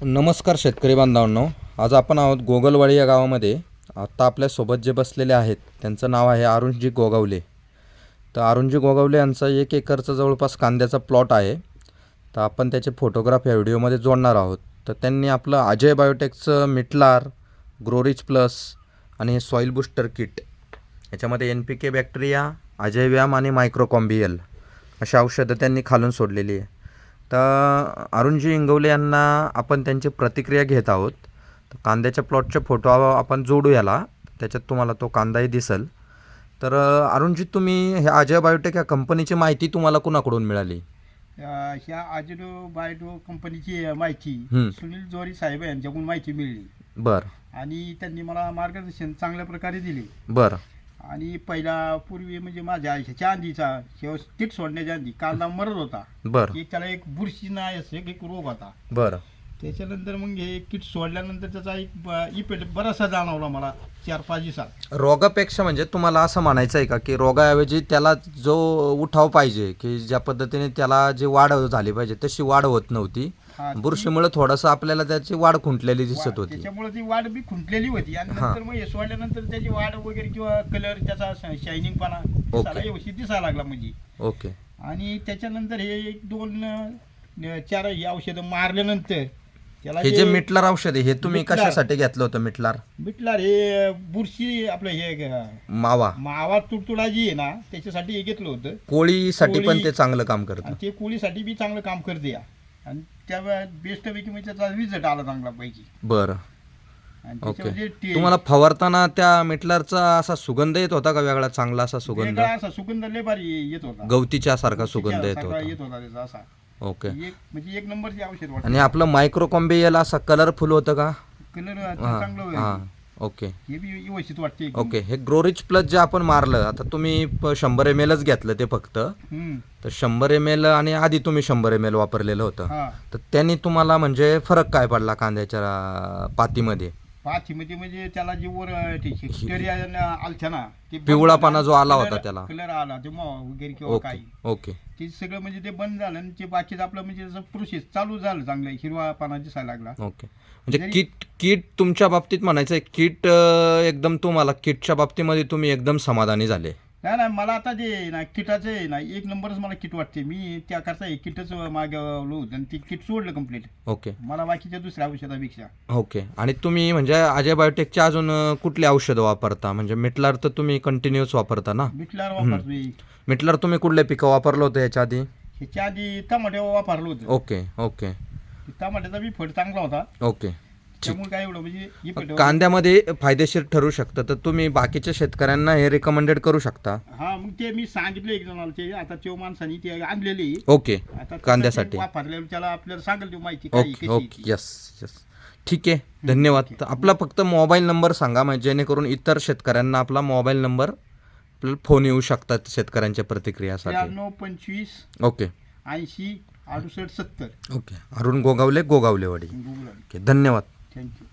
नमस्कार शेतकरी बांधवांनो. आज आपण आहोत गोगलवाडी या गावामध्ये. आत्ता आपल्यासोबत जे बसलेले आहेत त्यांचं नाव आहे अरुणजी गोगावले. तर अरुणजी गोगावले यांचा एक एकरचा जवळपास कांद्याचा प्लॉट आहे. तर आपण त्याचे फोटोग्राफ या व्हिडिओमध्ये जोडणार आहोत. तर त्यांनी आपलं अजय बायोटेकचं मिटलार ग्रोरिच प्लस आणि हे सॉईल बुस्टर किट याच्यामध्ये N P K bacteria Ajay व्यायाम आणि मायक्रोकॉम्बियल अशी औषधं त्यांनी खालून सोडलेली आहे. तर अरुणजी इंगवले यांना आपण त्यांची प्रतिक्रिया घेत आहोत. तर कांद्याच्या प्लॉटचे फोटो आपण जोडू याला. त्याच्यात तुम्हाला तो कांदाही दिसेल. तर अरुणजी तुम्ही हे अजय बायोटेक या कंपनीची माहिती तुम्हाला कुणाकडून मिळाली? ह्या आजिडो बायडो कंपनीची माहिती. सुनील जोरी साहेब यांच्याकडून माहिती मिळली. बरं. आणि त्यांनी मला मार्गदर्शन चांगल्या प्रकारे दिले. बरं. आणि पहिला पूर्वी म्हणजे माझ्या ह्याच्या आधीचा शेव किट सोडण्याच्या आधी कांदा मरत होता. बरं. एक त्याला एक बुरशी नाही असं एक एक रोग होता. बरं. त्याच्यानंतर मग हे किट सोडल्यानंतर त्याचा एक इफेक्ट बराचसा जाणवला मला चार पाच दिवसात. रोगापेक्षा म्हणजे तुम्हाला असं म्हणायचं आहे का की रोगाऐवजी त्याला जो उठाव पाहिजे की ज्या पद्धतीने त्याला जी वाढ झाली पाहिजे तशी वाढ होत नव्हती. बुरशीमुळे थोडंसं आपल्याला त्याची वाढ खुंटलेली दिसत होती. त्याच्यामुळे ती वाढ बी खुंटलेली होती. आणि. नंतर मग हे सोडल्यानंतर त्याची वाढ वगैरे किंवा कलर त्याचा शायनिंग पाना व्यवस्थित दिसायला लागला म्हणजे. ओके आणि त्याच्यानंतर हे एक दोन चार ही औषधं मारल्यानंतर हे जे मिटलार औषध आहे हे तुम्ही मिटलार. कशासाठी घेतलं होतं मिटलार? मिटलार हे बुरशी आपलं हे मावा. मावा तुडतुडा जी आहे ना त्याच्यासाठी हे घेतलं होतं. कोळीसाठी पण कोळी- ते चांगलं काम करतं. ते कोळीसाठी बी चांगलं काम करते या. आणि त्या बेस्ट पैकी म्हणजे त्याचा रिझल्ट आला चांगला पैकी. बरं. आणि ओके. त्याच्यामध्ये ते- तुम्हाला फवारताना त्या मिटलारचा असा सुगंध येत होता का? वेगळा चांगला असा सुगंध? वेगळा असा सुगंध लय भारी येत होता. गवतीच्या सारखा सुगंध येत होता. येत होता त्याचा असा. ओके. एक म्हणजे एक नंबरची औषध वाटत. आणि आपलं मायक्रोकॉम्बियल असा कलरफुल होतं का? कलर हां चांगलं हां. ओके. हे बी व्यवस्थित वाटते एकदम. ओके हे ग्रोरिच प्लस जे आपण मारलं आता तुम्ही प- शंभर एम एलच घेतलं ते फक्त. हम्म. तर शंभर एम एल आणि आधी तुम्ही शंभर एम एल वापरलेलं होतं. हा. तर त्यांनी तुम्हाला म्हणजे फरक काय पडला कांद्याच्या पातीमध्ये? पाथीमध्ये म्हणजे त्याला जे वर आलत्या ना ते पिवळापणा झालं. जो आला होता त्याला. कलर आला ते मॉ वगैरे किंवा ओके काही ओके. ते सगळं म्हणजे ते बंद झालं आणि ते बाकीचं आपलं म्हणजे जसं प्रोसेस चालू झालं चांगलं हिरवा पाना दिसायला लागला. ओके. म्हणजे जरी- किट किट तुमच्या बाबतीत म्हणायचं आहे किट अं, एकदम तुम्हाला किटच्या बाबतीमध्ये तुम्ही एकदम समाधानी झाले. नाही नाही मला आता जे ना किटाचं आहे ना एक नंबरच मला किट वाटते. मी त्याकरता एक किटच मागवलं होतं आणि ते किट सोडलं कंप्लीट ओके. मला बाकीच्या दुसऱ्या औषधापेक्षा. ओके. आणि तुम्ही म्हणजे अजय बायोटेकचे अजून कुठली औषधं वापरता? म्हणजे मिटलार तर तुम्ही कंटिन्युअस वापरता ना? बिटलार वापरतोय. मिटलार तुम्ही कुठले पिकं वापरलं होतं याच्या आधी? ह्याच्या आधी टमाटे वापरलं होतं. Okay okay. टमाट्याचा बी फळ चांगला होता. ओके. त्यामुळे काय एवढं? म्हणजे कांद्यामध्ये फायदेशीर ठरू शकतं. तर तुम्ही बाकीच्या शेतकऱ्यांना हे रिकमेंडेड करू शकता. हा मग ते मी सांगितलं एक जणाला. ते आता त्यो माणसाने ते आणलेली. ओके आता कांद्यासाठी. त्याला आपल्याला सांगेल ती माहिती काय ओके कशी ओके यस यस ठीक आहे धन्यवाद. आपला फक्त मोबाईल नंबर सांगा म्हणजे जेणेकरून इतर शेतकऱ्यांना आपला मोबाईल नंबर आपल्याला फोन येऊ शकतात शेतकऱ्यांच्या प्रतिक्रियासाठी. त्र्याण्णव पंचवीस ओके. ऐंशी अडुसष्ट सत्तर. Okay Arun Gogawale Gogawalewadi. Google okay धन्यवाद. Thank you.